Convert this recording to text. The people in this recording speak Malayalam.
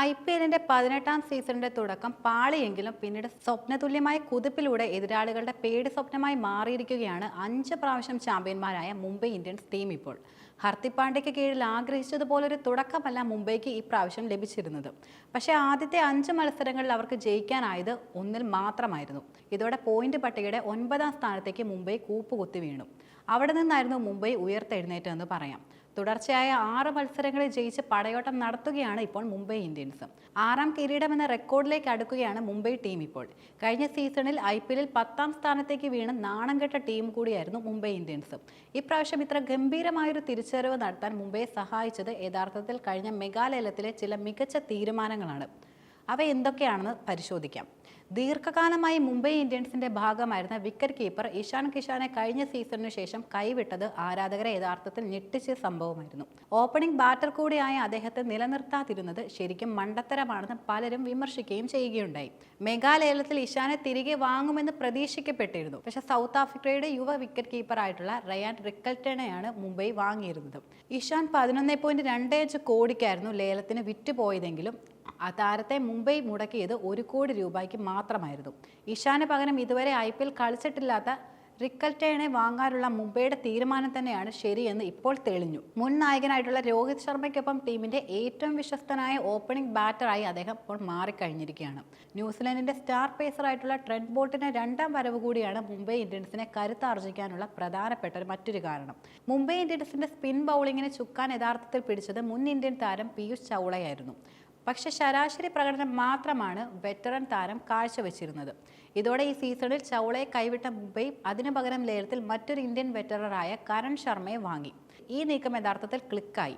ഐ പി എല്ലിന്റെ പതിനെട്ടാം സീസണിന്റെ തുടക്കം പാളിയെങ്കിലും പിന്നീട് സ്വപ്നതുല്യമായ കുതിപ്പിലൂടെ എതിരാളികളുടെ പേടി സ്വപ്നമായി മാറിയിരിക്കുകയാണ് അഞ്ച് പ്രാവശ്യം ചാമ്പ്യന്മാരായ മുംബൈ ഇന്ത്യൻസ് ടീം ഇപ്പോൾ. ഹർദിക് പാണ്ഡ്യയ്ക്ക് കീഴിൽ ആഗ്രഹിച്ചതുപോലൊരു തുടക്കമല്ല മുംബൈക്ക് ഈ പ്രാവശ്യം ലഭിച്ചിരുന്നത്. പക്ഷേ ആദ്യത്തെ അഞ്ച് മത്സരങ്ങളിൽ അവർക്ക് ജയിക്കാനായത് ഒന്നിൽ മാത്രമായിരുന്നു. ഇതോടെ പോയിന്റ് പട്ടികയുടെ ഒൻപതാം സ്ഥാനത്തേക്ക് മുംബൈ കൂപ്പുകുത്തി വീണു. അവിടെ നിന്നായിരുന്നു മുംബൈ ഉയർത്തെഴുന്നേറ്റതെന്ന് പറയാം. തുടർച്ചയായ ആറ് മത്സരങ്ങളിൽ ജയിച്ച് പടയോട്ടം നടത്തുകയാണ് ഇപ്പോൾ മുംബൈ ഇന്ത്യൻസ്. ആറാം കിരീടം എന്ന റെക്കോർഡിലേക്ക് അടുക്കുകയാണ് മുംബൈ ടീം ഇപ്പോൾ. കഴിഞ്ഞ സീസണിൽ ഐ പി എല്ലിൽ പത്താം സ്ഥാനത്തേക്ക് വീണ് നാണം കെട്ട ടീം കൂടിയായിരുന്നു മുംബൈ ഇന്ത്യൻസ്. ഇപ്രാവശ്യം ഇത്ര ഗംഭീരമായൊരു തിരിച്ചറിവ് നടത്താൻ മുംബൈയെ സഹായിച്ചത് യഥാർത്ഥത്തിൽ കഴിഞ്ഞ മെഗാലയലത്തിലെ ചില മികച്ച തീരുമാനങ്ങളാണ്. അവ എന്തൊക്കെയാണെന്ന് പരിശോധിക്കാം. ദീർഘകാലമായി മുംബൈ ഇന്ത്യൻസിന്റെ ഭാഗമായിരുന്ന വിക്കറ്റ് കീപ്പർ ഇഷാൻ കിഷാനെ കഴിഞ്ഞ സീസണിനു ശേഷം കൈവിട്ടത് ആരാധകരെ യഥാർത്ഥത്തിൽ ഞെട്ടിച്ച സംഭവമായിരുന്നു. ഓപ്പണിംഗ് ബാറ്റർ കൂടിയായ അദ്ദേഹത്തെ നിലനിർത്താതിരുന്നത് ശരിക്കും മണ്ടത്തരമാണെന്ന് പലരും വിമർശിക്കുകയും ചെയ്യുകയുണ്ടായി. മെഗാലയലത്തിൽ ഇഷാനെ തിരികെ വാങ്ങുമെന്ന് പ്രതീക്ഷിക്കപ്പെട്ടിരുന്നു. പക്ഷേ സൗത്ത് ആഫ്രിക്കയുടെ യുവ വിക്കറ്റ് കീപ്പറായിട്ടുള്ള റയാൻ റിക്കൽട്ടനെയാണ് മുംബൈ വാങ്ങിയിരുന്നത്. ഇഷാൻ പതിനൊന്ന് പോയിന്റ് രണ്ട് അഞ്ച് കോടിക്കായിരുന്നു ലേലത്തിന് വിറ്റുപോയതെങ്കിലും ആ താരത്തെ മുംബൈ മുടക്കിയത് ഒരു കോടി രൂപയ്ക്ക് മാത്രമായിരുന്നു. ഇഷാന് പകരം ഇതുവരെ ഐ പി എൽ കളിച്ചിട്ടില്ലാത്ത റിക്കൽറ്റേണെ വാങ്ങാനുള്ള മുംബൈയുടെ തീരുമാനം തന്നെയാണ് ശരിയെന്ന് ഇപ്പോൾ തെളിഞ്ഞു. മുൻ നായകനായിട്ടുള്ള രോഹിത് ശർമ്മയ്ക്കൊപ്പം ടീമിന്റെ ഏറ്റവും വിശ്വസ്തനായ ഓപ്പണിംഗ് ബാറ്ററായി അദ്ദേഹം ഇപ്പോൾ മാറിക്കഴിഞ്ഞിരിക്കുകയാണ്. ന്യൂസിലൻഡിന്റെ സ്റ്റാർ പേസറായിട്ടുള്ള ട്രെൻഡ് ബോട്ടിന്റെ രണ്ടാം വരവ് കൂടിയാണ് മുംബൈ ഇന്ത്യൻസിനെ കരുത്താർജിക്കാനുള്ള പ്രധാനപ്പെട്ട മറ്റൊരു കാരണം. മുംബൈ ഇന്ത്യൻസിന്റെ സ്പിൻ ബൗളിങ്ങിനെ ചുക്കാൻ യഥാർത്ഥത്തിൽ പിടിച്ചത് മുൻ ഇന്ത്യൻ താരം പീയൂഷ് ചൗളയായിരുന്നു. പക്ഷേ ശരാശരി പ്രകടനം മാത്രമാണ് വെറ്ററൻ താരം കാഴ്ചവെച്ചിരുന്നത്. ഇതോടെ ഈ സീസണിൽ ചൗളയെ കൈവിട്ട മുംബൈ അതിനു പകരം ലേലത്തിൽ മറ്റൊരു ഇന്ത്യൻ വെറ്റററായ കരൺ ശർമ്മയെ വാങ്ങി. ഈ നീക്കം യഥാർത്ഥത്തിൽ ക്ലിക്കായി.